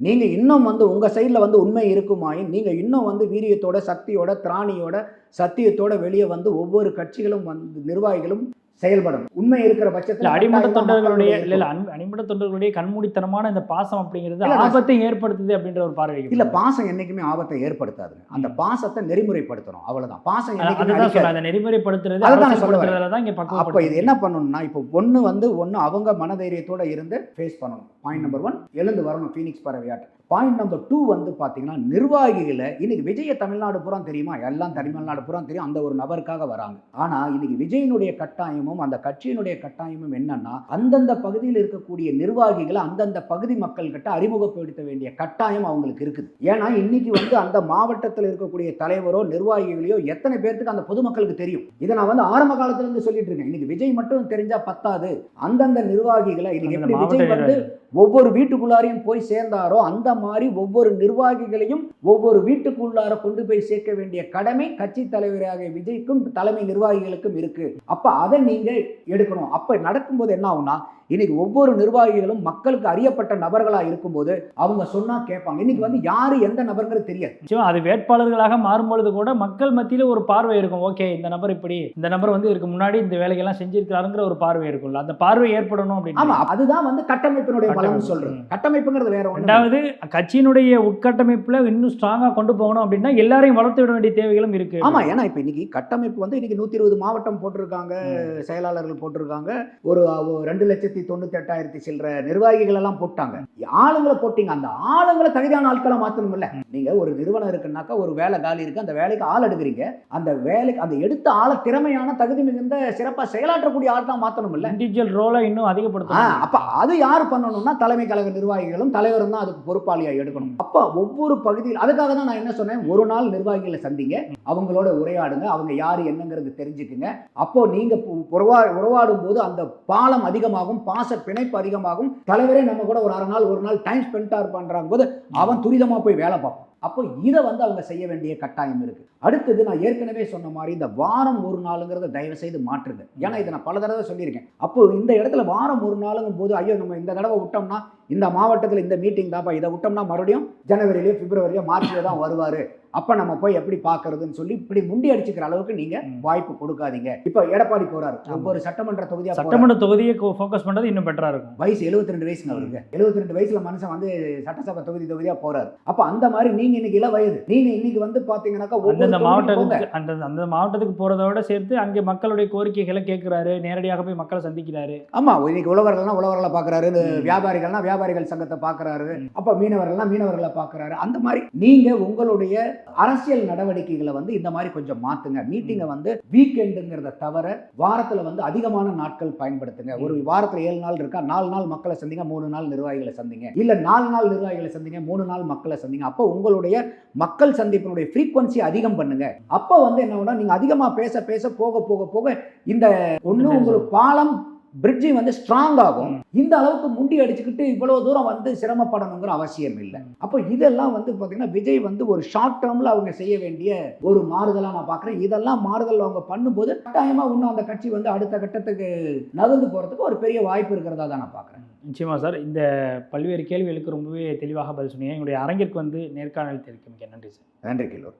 நீங்கள் இன்னும் வந்து உங்கள் சைடில் வந்து உண்மை இருக்குமாயின் நீங்கள் இன்னும் வந்து வீரியத்தோட சக்தியோட திராணியோட சத்தியத்தோட வெளியே வந்து ஒவ்வொரு கட்சிகளும் வந்து நிர்வாகிகளும் செயல்படணும் உண்மை இருக்கிற பட்சத்தில் அடிமட்ட தொண்டர்களுடைய இல்ல இல்ல அடிமட்ட தொண்டர்களுடைய கண்மூடித்தனமான இந்த பாசம் அப்படிங்கிறது ஆபத்தை ஏற்படுத்துது அப்படின்ற ஒரு பார்வை இல்ல பாசம் என்னைக்குமே ஆபத்தை ஏற்படுத்தாதுங்க அந்த பாசத்தை நெறிமுறைப்படுத்தணும். அவ்வளவுதான். பாசம் அந்த நெறிமுறைப்படுத்துறது தான் இங்க அப்ப பக்குவப்படுத்துது. இது என்ன பண்ணணும்னா இப்போ ஒண்ணு வந்து ஒண்ணு அவங்க மனதைரியத்தோட இருந்து ஃபேஸ் பண்ணணும். பாயிண்ட் நம்பர் ஒன் எழுந்து வரணும். ஃபீனிக்ஸ் பறவையாட்டு. பாயிண்ட் நம்பர் டூ வந்து பாத்தீங்கன்னா நிர்வாகிகளை இன்னைக்கு விஜய தமிழ்நாடு பூரா தெரியுமா? எல்லாம் தமிழ்நாடு பூரா தெரியும். அந்த ஒரு நபருக்காக வராங்க. ஆனா இன்னைக்கு விஜயனுடைய கட்டாயமும் அந்த கட்சியினுடைய கட்டாயமும் என்னன்னா அந்தந்த பகுதியில் இருக்கக்கூடிய நிர்வாகிகளை அந்தந்த பகுதி மக்கள் கிட்ட அறிமுகப்படுத்த வேண்டிய கட்டாயம் அவங்களுக்கு இருக்குது. ஏன்னா இன்னைக்கு வந்து அந்த மாவட்டத்தில் இருக்கக்கூடிய தலைவரோ நிர்வாகிகளையோ எத்தனை பேர்த்துக்கு அந்த பொதுமக்களுக்கு தெரியும்? இதை நான் வந்து ஆரம்ப காலத்துல இருந்து சொல்லிட்டு இருக்கேன். இன்னைக்கு விஜய் மட்டும் தெரிஞ்சா பத்தாது. அந்தந்த நிர்வாகிகளை இன்னைக்கு விஜய் வந்து ஒவ்வொரு வீட்டுக்குள்ளாரையும் போய் சேர்ந்தாரோ அந்த மாதிரி ஒவ்வொரு நிர்வாகிகளையும் ஒவ்வொரு வீட்டுக்குள்ளார கொண்டு போய் சேர்க்க வேண்டிய கடமை கட்சி தலைவராக விஜய்க்கும் தலைமை நிர்வாகிகளுக்கும் இருக்கு. அப்ப அதை நீங்க எடுக்கணும். அப்ப நடக்கும்போது என்ன ஆகும்னா இன்னைக்கு ஒவ்வொரு நிர்வாகிகளும் மக்களுக்கு அறியப்பட்ட நபர்களா இருக்கும்போது அவங்க சொன்னா கேட்பாங்க. இன்னைக்கு வந்து யாரு எந்த நபருங்கிறது தெரியாது. அது வேட்பாளர்களாக மாறும்பொழுது கூட மக்கள் மத்தியில ஒரு பார்வை இருக்கும். ஓகே இந்த நபர் இப்படி இந்த நபர் வந்து இதுக்கு முன்னாடி இந்த வேலைகள்லாம் செஞ்சிருக்காருங்கிற ஒரு பார்வை இருக்கும்ல. அந்த பார்வை ஏற்படணும் ஆமா அப்படின்னு அதுதான் வந்து கட்டமைப்பினுடைய. சொல்றது. ம். கட்டமைப்புங்கிறது வேற ரெண்டாவது கட்சியினுடைய உட்கட்டமைப்புல இன்னும் ஸ்ட்ராங்கா கொண்டு போகணும் அப்படின்னா எல்லாரையும் வளர்த்து விட வேண்டிய தேவைகளும் இருக்கு. ஆமா ஏன்னா இப்ப இன்னைக்கு கட்டமைப்பு வந்து இன்னைக்கு நூத்தி இருபது மாவட்டம் போட்டிருக்காங்க செயலாளர்கள் போட்டிருக்காங்க. ஒரு ரெண்டு லட்சத்தி தொண்ணூத்தி எட்டாயிரத்தி சில்லற நிர்வாகிகள் எல்லாம் போட்டாங்க. ஆளுங்களை போட்டீங்க அந்த ஆளுங்களை தகுதியான ஆட்களை மாத்தணும் இல்ல நீங்க ஒரு நிறுவனம் இருக்குன்னாக்கா ஒரு வேலை காலி இருக்கு அந்த வேலைக்கு ஆள் எடுக்கிறீங்க. அந்த வேலைக்கு அந்த எடுத்த ஆளை திறமையான தகுதி மிகுந்த சிறப்பா செயலாற்றக்கூடிய ஆள் தான் மாத்தணும் இல்ல இண்டிவிஜுவல் ரோலை இன்னும் அதிகப்படுத்தணும். அப்ப அது யார் பண்ணணும்னா தலைமை கழக நிர்வாகிகளும் தலைவரும் தான் அதுக்கு பொறுப்பாளர். பொறுப்பாளியா எடுக்கணும். அப்ப ஒவ்வொரு பகுதியில் அதுக்காக தான் நான் என்ன சொன்னேன்? ஒரு நாள் நிர்வாகிகளை சந்திங்க. அவங்களோட உரையாடுங்க. அவங்க யாரு என்னங்கிறது தெரிஞ்சுக்குங்க. அப்போ நீங்க உறவா உறவாடும் போது அந்த பாலம் அதிகமாகும் பாச பிணைப்பு அதிகமாகும். தலைவரே நம்ம கூட ஒரு அரை நாள் ஒரு நாள் டைம் ஸ்பெண்ட் பண்றாங்க போது அவன் துரிதமா போய் வேலை பார்ப்பான். அப்போ இதை வந்து அவங்க செய்ய வேண்டிய கட்டாயம் இருக்கு. அடுத்தது நான் ஏற்கனவே சொன்ன மாதிரி இந்த வாரம் ஒரு நாளுங்கிறத தயவு செய்து மாற்றுங்க. ஏன்னா இதை நான் பல தடவை சொல்லியிருக்கேன். அப்போ இந்த இடத்துல வாரம் ஒரு நாளுங்கும் போது ஐயோ நம்ம இந்த தடவை விட்டோம்னா இந்த மாவட்டத்தில் இந்த மீட்டிங் தான்ப்பா இதை விட்டோம்னா மறுபடியும் ஜனவரியிலயோ பிப்ரவரியிலயோ மார்ச்லயோ தான் வருவாரு. அப்ப நம்ம போய் எப்படி பார்க்கறதுன்னு சொல்லி இப்படி முண்டி அடிச்சுக்கிற அளவுக்கு நீங்க ம். வாய்ப்பு கொடுக்காதீங்க. இப்போ எடப்பாடி போறாரு. ஆமா. ஒவ்வொரு சட்டமன்ற தொகுதியா போறாரு. சட்டமன்ற தொகுதியை ஃபோக்கஸ் பண்ணுறது இன்னும் பெட்டராக இருக்கும். வயசு 72 ரெண்டு வயசுங்க அவருக்கு. 72 ரெண்டு வயசுல மனுஷன் வந்து சட்டசபை தொகுதி தொகுதியா போறாரு. அப்ப அந்த மாதிரி நீங்க இன்னைக்கு இள வயது. நீங்க இன்னைக்கு வந்து பாத்தீங்கன்னாக்கா ஒவ்வொரு அந்தந்த. மாவட்டத்துக்கு அந்த அந்த மாவட்டத்துக்கு போகிறதோட சேர்த்து அங்கே மக்களுடைய கோரிக்கைகளை கேட்குறாரு. நேரடியாக போய் மக்களை சந்திக்கிறாரு. ஆமா. இன்னைக்கு உழவர்கள்னா உழவர்களை பாக்குறாரு. இந்த ம். வியாபாரிகள் சங்கத்தை பாக்குறாரு ம். அப்ப மீனவர்கள்னா மீனவர்களை பாக்குறாரு அந்த மாதிரி நீங்க உங்களுடைய அரசியல் நடவடிக்கைகளை வந்து இந்த மாதிரி கொஞ்சம் மாத்துங்க. மீட்டிங்கை வந்து வீக்கெண்டுங்கிறத தவிர வாரத்துல வந்து அதிகமான நாட்கள் பயன்படுத்துங்க. ஒரு வாரத்துல ஏழு நாள் இருக்கா? நாலு நாள் மக்களை சந்திங்க மூணு நாள் நிர்வாகிகளை சந்திங்க. இல்ல நாலு நாள் நிர்வாகிகளை சந்திங்க மூணு நாள் மக்களை சந்திங்க. அப்போ உங்களுடைய மக்கள் சந்திப்பினுடைய ஃப்ரீக்வன்சி அதிகம் பண்ணுங்க. அப்போ வந்து என்ன ஆகும்னா, நீங்க அதிகமா பேச பேச போக போக போக இந்த ஒண்ணு உங்களுக்கு பாலம் பிரிட்ஜிங் வந்து ஸ்ட்ராங் ஆகும். இந்த அளவுக்கு முண்டி அடிச்சுக்கிட்டு இவ்வளவு தூரம் வந்து சிரமப்படணுங்கிற அவசியம் இல்லை. அப்போ இதெல்லாம் வந்து பார்த்தீங்கன்னா விஜய் வந்து ஒரு ஷார்ட் டேர்ம்ல அவங்க செய்ய வேண்டிய ஒரு மாறுதலா நான் பார்க்குறேன் இதெல்லாம் மாறுதல் அவங்க பண்ணும்போது கட்டாயமா இன்னும் அந்த கட்சி வந்து அடுத்த கட்டத்துக்கு நகர்ந்து போறதுக்கு ஒரு பெரிய வாய்ப்பு இருக்கிறதா தான் நான் பார்க்குறேன் நிச்சயமா சார். இந்த பல்வேறு கேள்விகளுக்கு ரொம்பவே தெளிவாக பதில் சொன்னீங்க. எங்களுடைய அரங்கிற்கு வந்து நேர்காணல் தெரிவிக்க நன்றி சார். நன்றி கிலோ